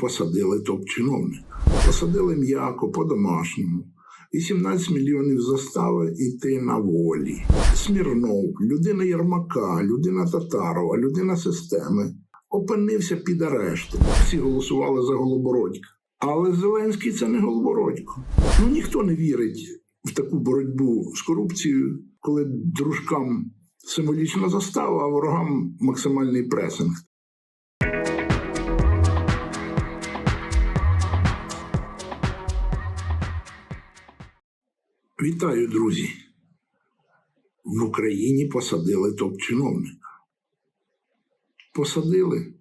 посадили топ-чиновника. Посадили м'яко по-домашньому. 18 мільйонів застави йти на волі. Смірнов, людина Єрмака, людина Татарова, людина системи опинився під арештом. Всі голосували за Голобородька. Але Зеленський це не Голобородько. Ну ніхто не вірить в таку боротьбу з корупцією, коли дружкам символічна застава, а ворогам максимальний пресинг. Вітаю, друзі. В Україні посадили топ-чиновника. Посадили,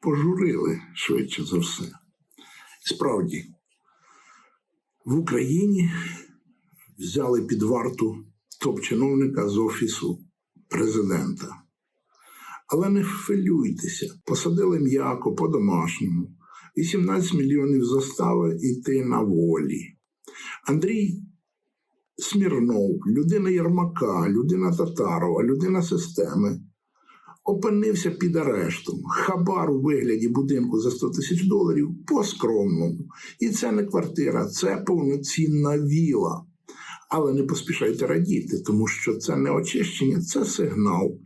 пожурили швидше за все. Справді, в Україні взяли під варту топ-чиновника з Офісу президента. Але не хвилюйтеся, посадили м'яко по-домашньому. 18 мільйонів застави йти на волі. Андрій Смірнов, людина Єрмака, людина Татарова, людина системи, опинився під арештом. Хабар у вигляді будинку за 100 тисяч доларів по скромному. І це не квартира, це повноцінна віла. Але не поспішайте радіти, тому що це не очищення, це сигнал.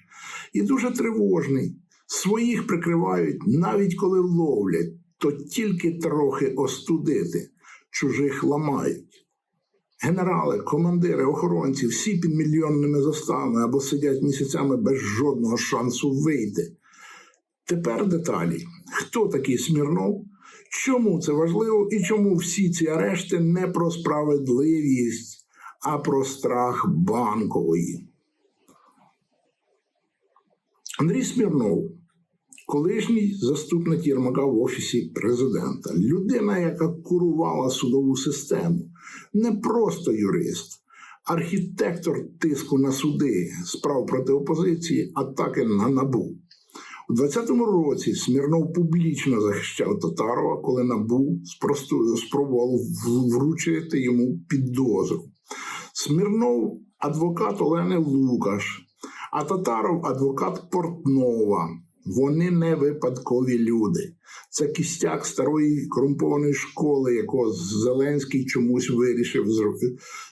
І дуже тривожний. Своїх прикривають навіть коли ловлять, то тільки трохи остудити, чужих ламають. Генерали, командири, охоронці, всі під мільйонними заставами або сидять місяцями без жодного шансу вийти. Тепер деталі. Хто такий Смірнов? Чому це важливо і чому всі ці арешти не про справедливість, а про страх банкової? Андрій Смірнов, колишній заступник Єрмака в офісі президента, людина, яка курувала судову систему, не просто юрист, архітектор тиску на суди, справ проти опозиції, атаки на набу. У 20-му році Смірнов публічно захищав Татарова, коли набу спробував вручити йому підозру. Смірнов адвокат Олени Лукаш, а Татаров адвокат Портнова. Вони не випадкові люди. Це кістяк старої корумпованої школи, якого Зеленський чомусь вирішив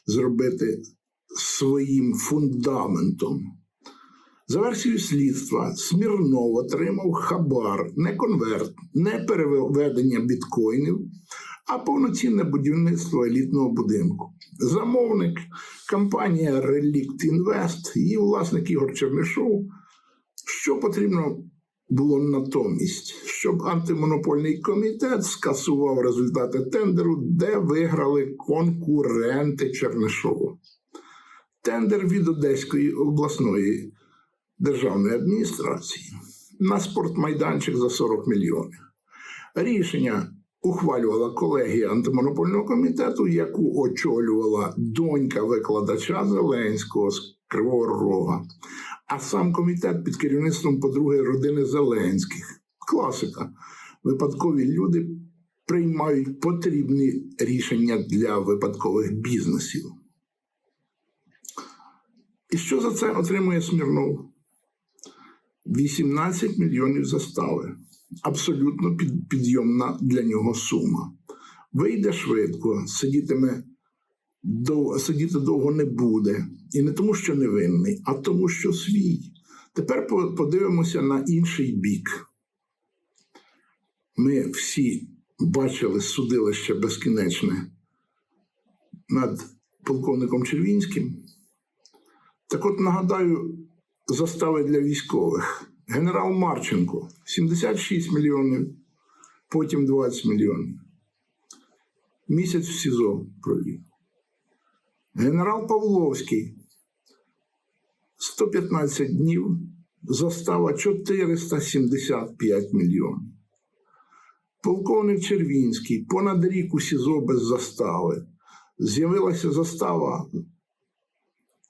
зробити своїм фундаментом. За версією слідства, Смірнов отримав хабар, не конверт, не переведення біткоїнів, а повноцінне будівництво елітного будинку. Замовник компанія Relict Invest, її власник Ігор Чернишов. Що потрібно було натомість, щоб антимонопольний комітет скасував результати тендеру, де виграли конкуренти Чернишова. Тендер від Одеської обласної державної адміністрації на спортмайданчик за 40 мільйонів. Рішення ухвалювала колегія антимонопольного комітету, яку очолювала донька викладача Зеленського з Кривого Рога, а сам комітет під керівництвом подруги родини Зеленських. Класика. Випадкові люди приймають потрібні рішення для випадкових бізнесів. І що за це отримує Смірнов? 18 мільйонів застави. Абсолютно підйомна для нього сума. Вийде швидко, сидітиме дов, сидіти довго не буде. І не тому, що невинний, а тому, що свій. Тепер подивимося на інший бік. Ми всі бачили судилище безкінечне над полковником Червінським. Так от нагадаю застави для військових. Генерал Марченко 76 мільйонів, потім 20 мільйонів. Місяць в СІЗО провів. Генерал Павловський 115 днів, застава 475 мільйонів. Полковник Червінський понад рік у СІЗО без застави. З'явилася застава,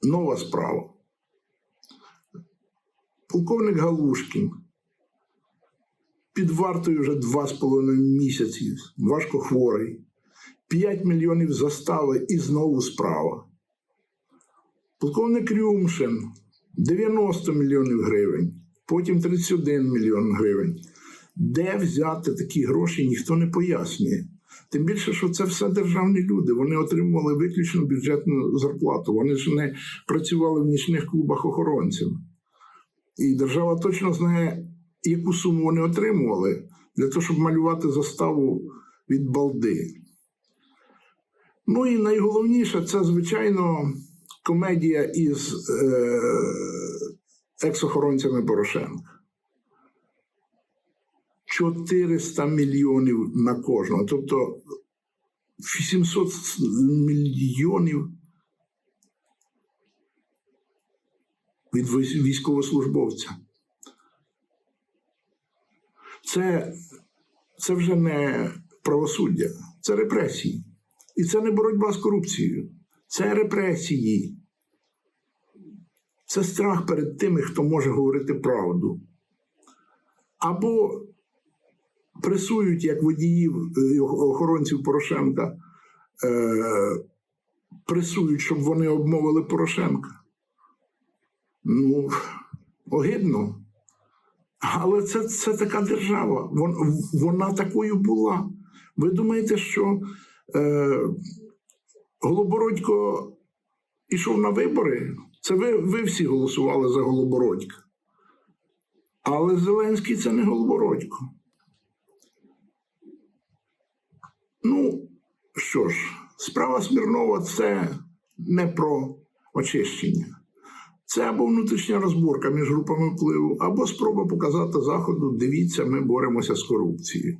нова справа. Полковник Галушкін під вартою вже два з половиною місяці, важко хворий. 5 мільйонів застави і знову справа. Полковник Рюмшин 90 мільйонів гривень, потім 31 мільйон гривень. Де взяти такі гроші, ніхто не пояснює. Тим більше, що це все державні люди. Вони отримували виключно бюджетну зарплату. Вони ж не працювали в нічних клубах охоронцями. І держава точно знає, яку суму вони отримували для того, щоб малювати заставу від балди. Ну і найголовніше це, звичайно, комедія із е, екс-охоронцями Порошенка. 400 мільйонів на кожного. Тобто 800 мільйонів від військовослужбовця. Це, це вже не правосуддя, це репресії. І це не боротьба з корупцією, це репресії. Це страх перед тими, хто може говорити правду. Або пресують як водіїв е, охоронців Порошенка, е, пресують, щоб вони обмовили Порошенка. Ну, огидно. Але це, це така держава. Вон, вона такою була. Ви думаєте, що е, Голобородько ішов на вибори? Це ви, ви всі голосували за Голобородька. Але Зеленський це не Голобородько. Ну, що ж, справа Смірнова це не про очищення. Це або внутрішня розборка між групами впливу, або спроба показати Заходу: дивіться, ми боремося з корупцією.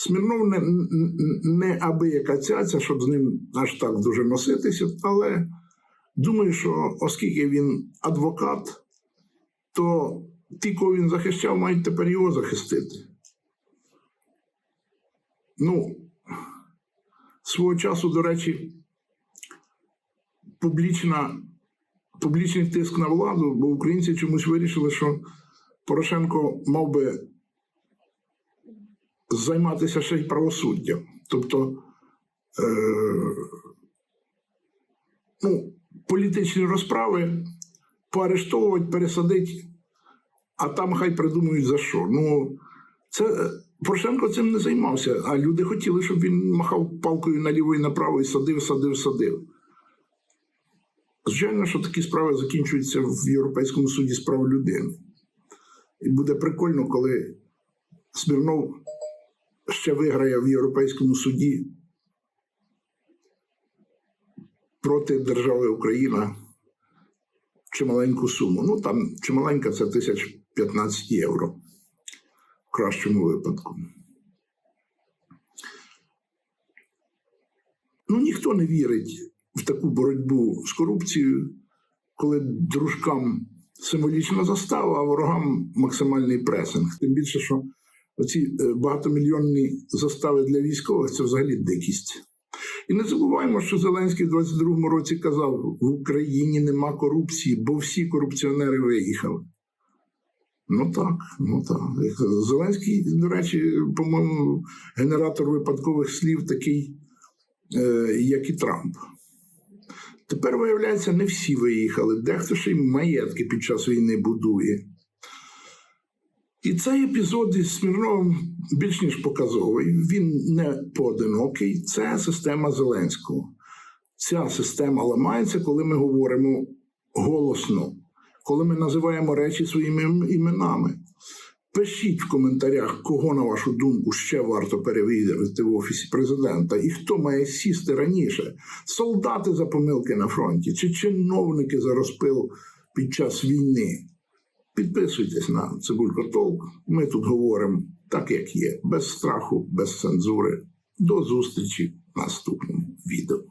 Смірнов не, не аби яка цяця, щоб з ним аж так дуже носитися, але думаю, що оскільки він адвокат, то ті, кого він захищав, мають тепер його захистити. Ну, свого часу, до речі, публічна, публічний тиск на владу, бо українці чомусь вирішили, що Порошенко мав би займатися ще й правосуддям. Тобто е, ну, політичні розправи поарештовувати, пересадити, а там хай придумають за що. Ну, це Порошенко цим не займався, а люди хотіли, щоб він махав палкою наліво і направо і садив, садив, садив. Звичайно, що такі справи закінчуються в Європейському суді з прав людини. І буде прикольно, коли Смірнов ще виграє в Європейському суді проти держави Україна чималеньку суму. Ну, там чималенька це 1015 євро в кращому випадку. Ну, ніхто не вірить в таку боротьбу з корупцією, коли дружкам символічна застава, а ворогам максимальний пресинг. Тим більше, що оці е, багатомільйонні застави для військових це взагалі дикість. І не забуваємо, що Зеленський в 22-му році казав: в Україні нема корупції, бо всі корупціонери виїхали. Ну так, ну так. Зеленський, до речі, по-моєму, генератор випадкових слів такий, е, як і Трамп. Тепер, виявляється, не всі виїхали. Дехто ще й маєтки під час війни будує. І цей епізод із Смірновим більш ніж показовий. Він не поодинокий. Це система Зеленського. Ця система ламається, коли ми говоримо голосно, коли ми називаємо речі своїми іменами. Пишіть в коментарях, кого, на вашу думку, ще варто перевірити в Офісі президента, і хто має сісти раніше: солдати за помилки на фронті чи чиновники за розпил під час війни. Підписуйтесь на Цибулько Толк. Ми тут говоримо так, як є, без страху, без цензури. До зустрічі в наступному відео.